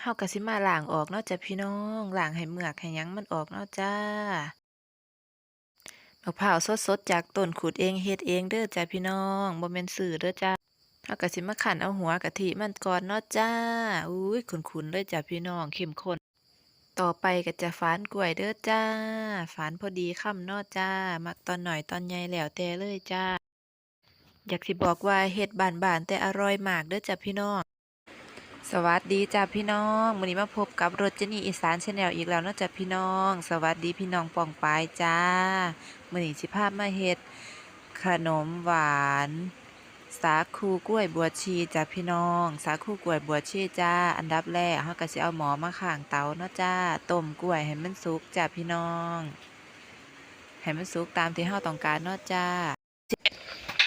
เฮาก็สิมาล้างออกเนาะจ้ะพี่น้องล้างให้เมือกให้หยังมันออกเนาะจ้ามะพร้าวสดๆจากต้นขูดเองเฮ็ดเองเด้อจ้ะพี่น้องบ่แม่นซื้อเด้อจ้ะเฮาก็สิมาคั่นเอาหัวกะทิมันก่อนเนาะจ้าอุ้ยขุนๆเลยจ้ะพี่น้องเข้มข้นต่อไปก็จะฝานกล้วยเด้อจ้า ฝานพอดีค่ำเนาะจ้า มักตอนหน้อยตอนใหญ่แล้วแต่เลยจ้า อยากสิบอกว่าเฮ็ดบานๆแต่อร่อยมากเด้อจ้ะพี่น้อง สวัสดีจ้ะพี่น้องมื้อนี้มาพบกับรจนีอีสานชนแนลอีกแล้วนาะจ้ะพี่น้อง สวัสดีพี่น้องปองปายจ้ามื้อนี้สิพามาเฮ็ดขนมหวาน สาคูกล้วยบวชชีจ้ะพี่น้อง สาคูกล้วยบวชชีจ้า อันดับแรกเฮาก็สิเอาหมอมาข้างเตาเนาะจ้าต้มกล้วยให้มันสุกจ้ะพี่น้องให้มันสุกตามที่เฮาต้องการเนาะจ้า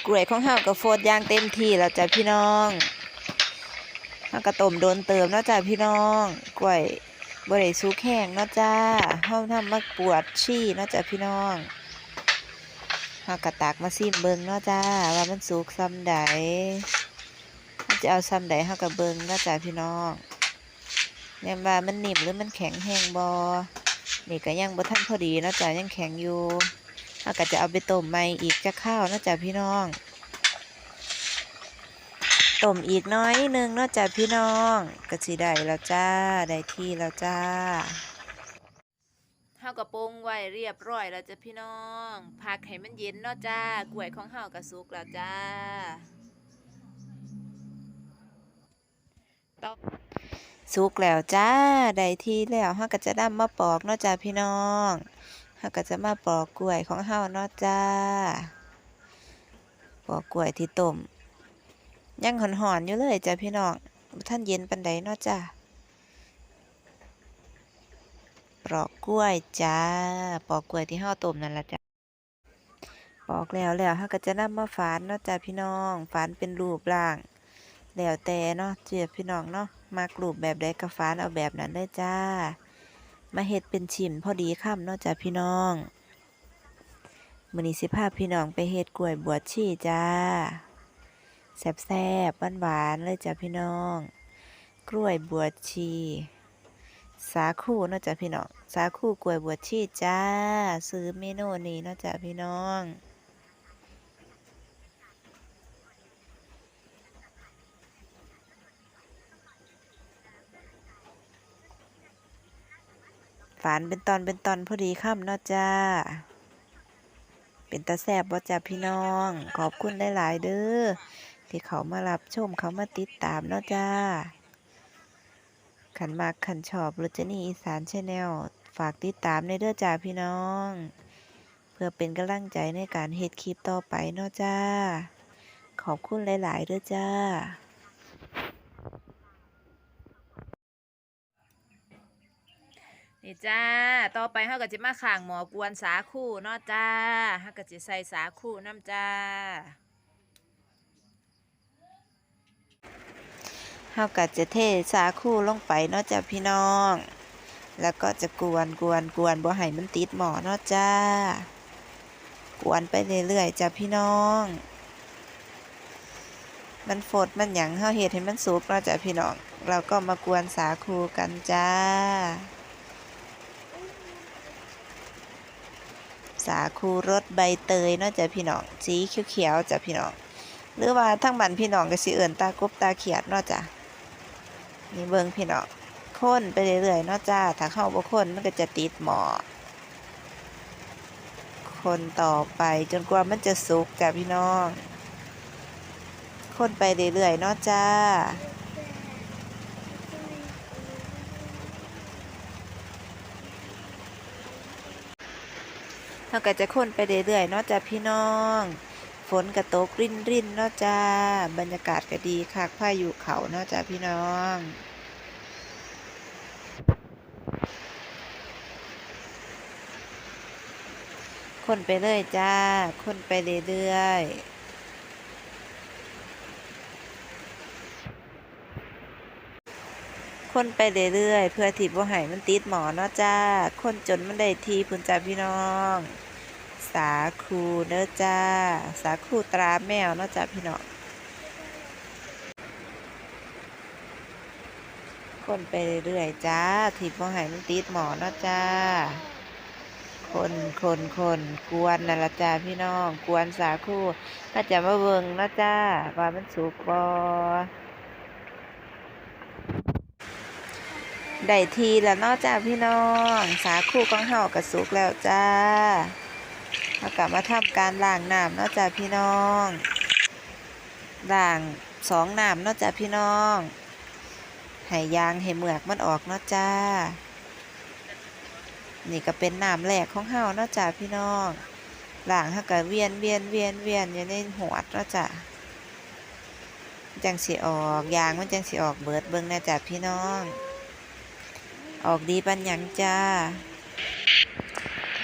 กล้วยของเฮาก็โฟดย่างเต็มที่แล้วจ้ะพี่น้อง เฮาก็ต้มโดนเติมเนาะจ้ะพี่น้องกล้วยบ่ได้สุกแห้งเนาะจ้าเฮาทำมาปวดชีเนาะจ้ะพี่น้องเฮากะตักมาซิมเบิงเนาะจ้า ว่ามันสุกซำใดเฮาจะเอาซำใดเฮาก็เบิงเนาะจ้าพี่น้องแม่นว่ามันนิ่มหรือมันแข็งแห้งบ่นี่ก็ยังบ่ทันพอดีเนาะจ้ายังแข็งอยู่เฮาก็จะเอาไปต้มใหม่อีกจักข้าวเนาะจ้าพี่น้อง ต้มอีกน้อยหนึงเนาะจ้าพี่น้องก็สิได้แล้วจ้าได้ที่แล้วจ้าเฮากระปรุงไว้เรียบร้อยแล้วจ้ะพี่น้องพักให้มันเย็นเนาะจ้ากล้วยของเฮากระสุกแล้วจ้าต่อสุกแล้วจ้าได้ที่แล้วเฮาก็จะนำมาปอกเนาะจ้าพี่น้องเฮาก็จะมาปอกกล้วยของเฮาเนาะจ้าปอกกล้วยที่ต้ม ยังหอนๆอยู่เลยจ้ะพี่น้องท่านเย็นปานใดเนาะจ้าปลอกกล้วยจ้าปลอกกล้วยที่เฮาต้มนั่นละจ้ะปลอกแล้วแล้วเฮาก็จะนำมาฝานเนาะจ้ะพี่น้องฝานเป็นรูปร่าง แล้วแต่เนาะเจียพี่น้องเนาะมักรูปแบบใดก็ฝานเอาแบบนั้นเลยจ้า มาเฮ็ดเป็นชิ้นพอดีค่ำเนาะจ้ะพี่น้องมือนี้สิพาพี่น้องไปเฮ็ดกล้วยบวชชีจ้า แซ่บๆหวานๆเลยจ้ะพี่น้อง กล้วยบวชชี สาคูเนาะจ้ะพี่น้อง สาคูกล้วยบวชชีจ้า ซื้อเมนูนี้เนาะจ้ะพี่น้องฝานเป็นตอนเป็นตอนพอดีค่ำเนาะจ้า เป็นตาแซบบ่จ้ะพี่น้อง ขอบคุณหลาย ๆ เด้อ ที่เขามารับชมเขามาติดตามเนาะจ้า ขันมากขันชอบรจนีอีสานชาแนลฝากติดตามในเด้อจ้าพี่น้อง เพื่อเป็นกำลังใจในการเฮ็ดคลิปต่อไปเนาะจ้า ขอบคุณหลาย ๆเด้อจ้านี่จ้า ต่อไปเฮาก็จะมาข้างหมอกวนสาคูเนาะจ้าเฮาก็จะใส่สาคูน้ำจ้า เฮาก็จะเทสาคูลงไปเนาะจ้ะพี่น้อง แล้วก็จะกวนกวนกวนบ่ให้มันติดหมอเนาะจ้ากวนไปเรื่อยๆจ้ะพี่น้อง มันฝดมันหยังเฮาเฮ็ดให้มันสุกเนาะจ้ะพี่น้อง เราก็มากวนสาคูกันจ้า สาคูรสใบเตยเนาะจ้ะพี่น้องสีเขียวๆจ้ะพี่น้อง หรือว่าทั้งบ้นพี่น้องก็สิเอิ้นตากบตาเขียดเนาะจ้ะ นี่เบิ่งพี่น้องค้นไปเรื่อยๆเนาะจ้า ถ้าเข้าบ่ค้นมันก็จะติดหมอคนต่อไปจนกว่ามันจะสุกจ้ะพี่น้องค้นไปเรื่อยๆเนาะจ้า เราก็จะค้นไปเรื่อยๆเนาะจ้ะพี่น้อง ฝนกระตกรินรินๆเนาะจ้า บรรยากาศก็ดีคักพายุเขาเนาะจ้ะพี่น้องคนไปเลยจ้า คนไปเรื่อยๆ คนไปเรื่อยๆ เพื่อที่บ่ให้มันติดหมอเนาะจ้า คนจนมันได้ทีพุ่นจ้าพี่น้อง สาคูเด้อจ้า สาคูตราแมวเนาะจ้าพี่น้องคนไปเรื่อยๆจ้าที่บ่ให้มันติดหมอเนาะจ้า คนคนคนกวนนั่นละจ้าพี่น้องกวนสาคูถ้าจะมาเบิงเนาะจ้าว่ามันสุกบ่ได้ทีแล้วเนาะจ้าพี่น้อง สาคูของเฮาก็สุกแล้วจ้า เฮากลับมาทำการล้างน้ำเนาะจ้าพี่น้องล้างสองน้ำเนาะจ้าพี่น้องให้ยางให้เหมือกมันออกเนาะจ้า นี่ก็เป็นน้ำแรกของเฮาเนาะจ้าพี่น้องล้างเฮาก็เวียนเวียนเวียนเวียนอยู่ในหัวเนาะจ้าจังสิออกยางมันจังสิออกเบิดเบิ่งนะจ้าพี่น้อง ออกดีปันหยังจ้า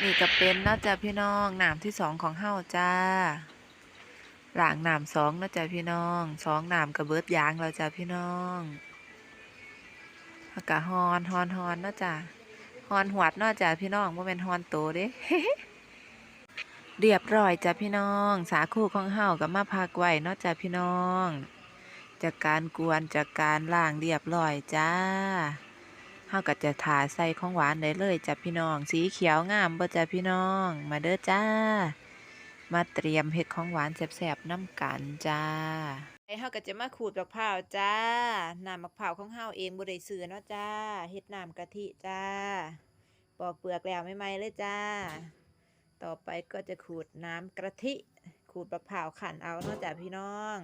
นี่ก็เป็นนาะจ้าพี่น้องหน้ำที่สองของเฮาจ้าหลางน้ำสองนาะจ้าพี่น้องสองหน้ำก็เบิดยางแล้วจ้าพี่น้องเฮาก็ฮอนฮอนฮอนนาะจ้าฮอนหวดนาะจ้ะพี่น้องบ่แม่นฮอนโตเด้เรียบร้อยจ้ะพี่น้อง สาคูของเฮาก็มาพักไว้เนาะจ้ะพี่น้อง จากการกวนจากการล้างเรียบร้อยจ้า เฮาก็จะถาใส่ของหวานได้เลยจ้ะพี่น้อง สีเขียวงามบ่จ้ะพี่น้อง มาเด้อจ้า มาเตรียมเฮ็ดของหวานแซ่บๆน้ำกันจ้าไอ้เฮาก็จะมาขูดมะพร้าวจ้า น้ำมะพร้าวของเฮาเองบ่ได้ซื้อเนาะจ้า เฮ็ดน้ำกะทิจ้า ปอกเปลือกแล้วไม่ไหมเลยจ้า ต่อไปก็จะขูดน้ำกะทิ ขูดมะพร้าวขันเอาเนาะจ้าพี่น้อง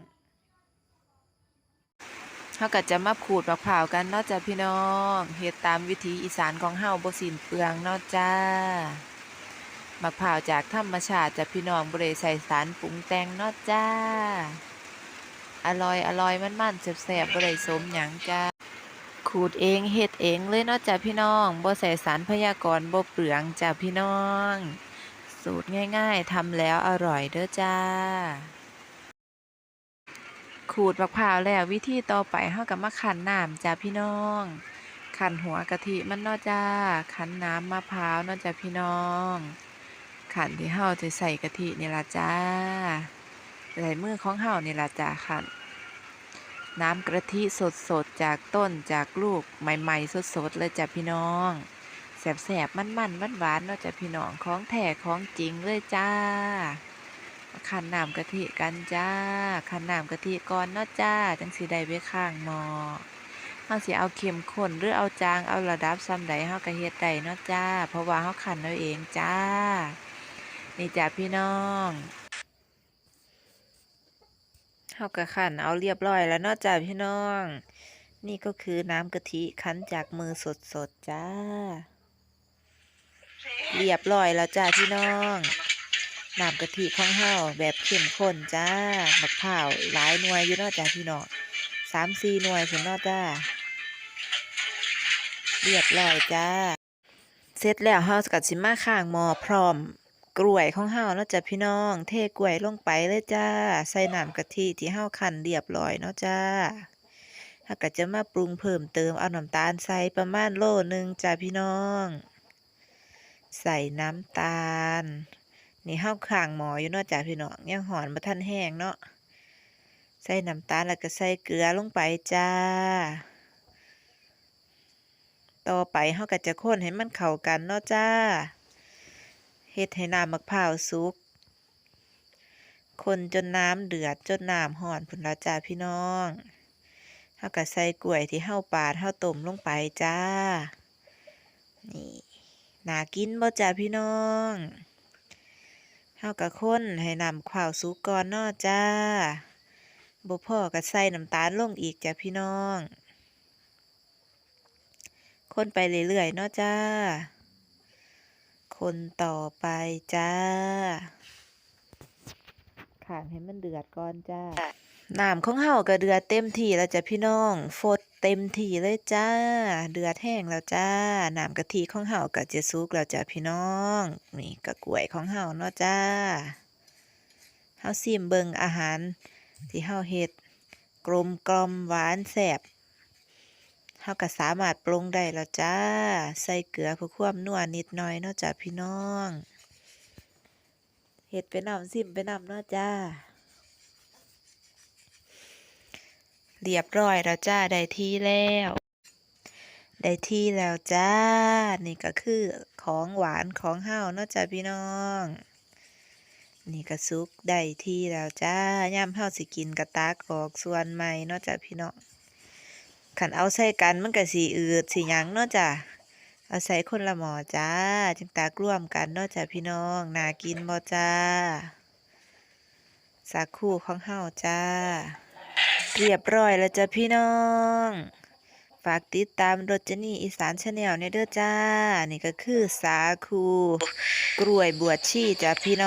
เฮาก็จะมาขูดมะพร้าวกันเนาะจ้าพี่น้องเฮ็ดตามวิถีอีสานของเฮาบ่สิ้นเปลืองเนาะจ้ามะพร้าวจากธรรมชาติจ้ะพี่น้องบ่ได้ใส่สารปรุงแต่งเนาะจ้า อร่อยอร่อยมันๆแซ่บๆบ่ได้สมหยังจ้าขูดเองเฮ็ดเองเลยเนาะจ้ะพี่น้องบ่ใส่สารพยากรณ์บ่เปลืองจ้ะพี่น้อง สูตรง่ายๆทำแล้วอร่อยเด้อจ้า ขูดมะพร้าวแล้ววิธีต่อไปเฮาก็มาคั้นน้ำจ้ะพี่น้องคั้นหัวกะทิมันเนาะจ้าคั้นน้ำมะพร้าวเนาะจ้ะพี่น้องคั้นที่เฮาจะใส่กะทินี่ล่ะจ้าใส่มือของเฮานี่ล่ะจ้าคั้นน้ำกะทิสดๆจากต้นจากลูกใหม่ ๆ สดๆเลยจ้ะพี่น้องแสบๆมันๆหวานๆเนาะจ้ะพี่น้องของแท้ของจริงเลยจ้า ขันน้ำกะทิกันจ้าขันน้ำกะทิก่อนเนาะจ้า จังสิได้ไปข้างหม้อเฮาสิเอาเข้มข้นหรือเอาจางเอาระดับซ้ำใดเฮาก็เฮ็ดได้เนาะจ้า เพราะว่าเฮาขันเอาเองจ้า นี่จ้ะพี่น้องเฮาก็คั่นเอาเรียบร้อยแล้วเนาะจ้าพี่น้อง นี่ก็คือน้ำกะทิคั้นจากมือสดๆจ้า เรียบร้อยแล้วจ้าพี่น้อง น้ำกะทิของเฮาแบบเข้มข้นจ้ามะพร้าวหลายหน่วยอยู่เนาะจ้าพี่น้องสามสี่หน่วยพุ่นเนาจ้า เรียบร้อยจ้า เสร็จแล้วเฮาก็สิมาข้างหมอพร้อม กล้วยของเฮาเนาะจ้ะพี่น้อง เทกล้วยลงไปเลยจ้า ใส่น้ำกะทิที่เฮาคั่นเรียบร้อยเนาะจ้าเฮาก็จะมาปรุงเพิ่มเติมเอาน้ำตาลใส่ประมาณโลหนึงจ้าพี่น้อง ใส่น้ำตาล นี่เฮาข้างหมออยู่เนาะจ้าพี่น้องยังหอนบ่ทันแห้งเนาะใส่น้ำตาลแล้วก็ใส่เกลือลงไปจ้า ต่อไปเฮาก็จะคนให้มันเข้ากันเนาะจ้าเฮ็ดให้น้ำมะพร้าวสุก คนจนน้ำเดือดจนน้ำร้อนพุ่นละจ้าพี่น้องเฮาก็ใส่กล้วยที่เฮาปาดเฮาต้มลงไปจ้า นี่น่ากินบ่จ้าพี่น้อง เฮากะคนให้นำข้าวสุกก่อนนาะจ้าบ่พอก็ใส่น้ำตาลลงอีกจ้ะพี่น้อง คนไปเรื่อยๆเนาะจ้า คนต่อไปจ้าข้างให้มันเดือดก่อนจ้า น้ำของเฮาก็เดือดเต็มที่แล้วจ้ะพี่น้องฟดเต็มที่เลยจ้า เดือดแห้งแล้วจ้าน้ำกะทิของเฮาก็จะสุกแล้วจ้ะพี่น้อง นี่ก็กล้วยของเฮาเนาะจ้าเฮาซิมเบิงอาหาร ที่เฮาเฮ็ดกลมกลอมหวานแซ่บเฮาก็สามารถปรุงได้แล้วจ้า ใส่เกลือเพื่อความนัวนิดหน่อยเนาะจ้ะพี่น้องเฮ็ดไปนำซิมไปนำเนาะจ้า เรียบร้อยแล้วจ้า ได้ที่แล้ว ได้ที่แล้วจ้า นี่ก็คือของหวานของเฮาเนาะจ้ะพี่น้อง นี่ก็สุกได้ที่แล้วจ้ายามเฮาสิกินกระตากออกส่วนใหม่เนาะจ้ะพี่น้องคันเอาใส่กันมันก็สิอืดสิหยังเนาะจ้ะเอาใส่คนละหม้อจ้า จึงตากร่วมกันเนาะจ้ะพี่น้องน่ากินบ่จ้าสักครู่ของเฮาจ้า เรียบร้อยแล้วจ้ะพี่น้อง ฝากติดตามรจนีอีสานชาแนลในเด้อจ้า นี่ก็คือสาคู กล้วยบวชชีจ้ะพี่น้อง